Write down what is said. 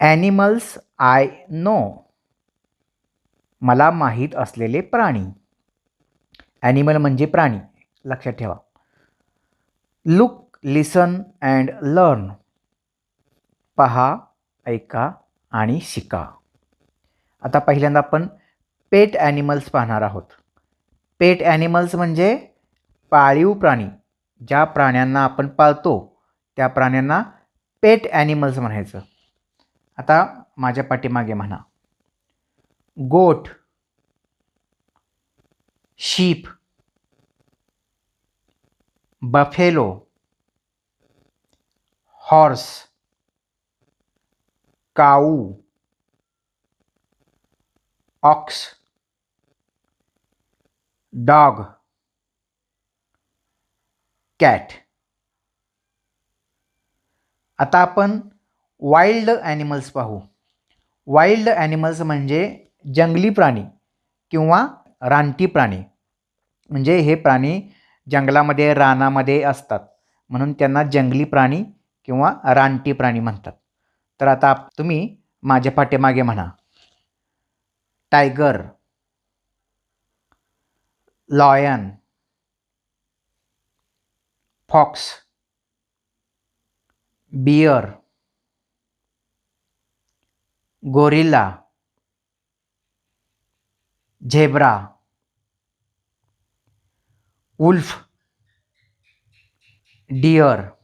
Animals I know मला माहीत असलेले प्राणी. ॲनिमल म्हणजे प्राणी. लक्षात ठेवा. लुक लिसन अँड लर्न पहा ऐका आणि शिका. आता पहिल्यांदा आपण पेट ॲनिमल्स पाहणार आहोत. पेट ॲनिमल्स म्हणजे पाळीव प्राणी. ज्या प्राण्यांना आपण पाळतो त्या प्राण्यांना पेट ॲनिमल्स म्हणायचं. आता माझ्या पाठीमागे म्हणा. Goat sheep buffalo horse cow ox dog cat. आता आपण वाईल्ड ॲनिमल्स पाहू. वाईल्ड ॲनिमल्स म्हणजे जंगली प्राणी किंवा रानटी प्राणी. म्हणजे हे प्राणी जंगलामध्ये रानामध्ये असतात. म्हणून त्यांना जंगली प्राणी किंवा रानटी प्राणी म्हणतात. तर आता तुम्ही माझ्या पाठीमागे म्हणा. Tiger lion fox bear gorilla zebra wolf deer.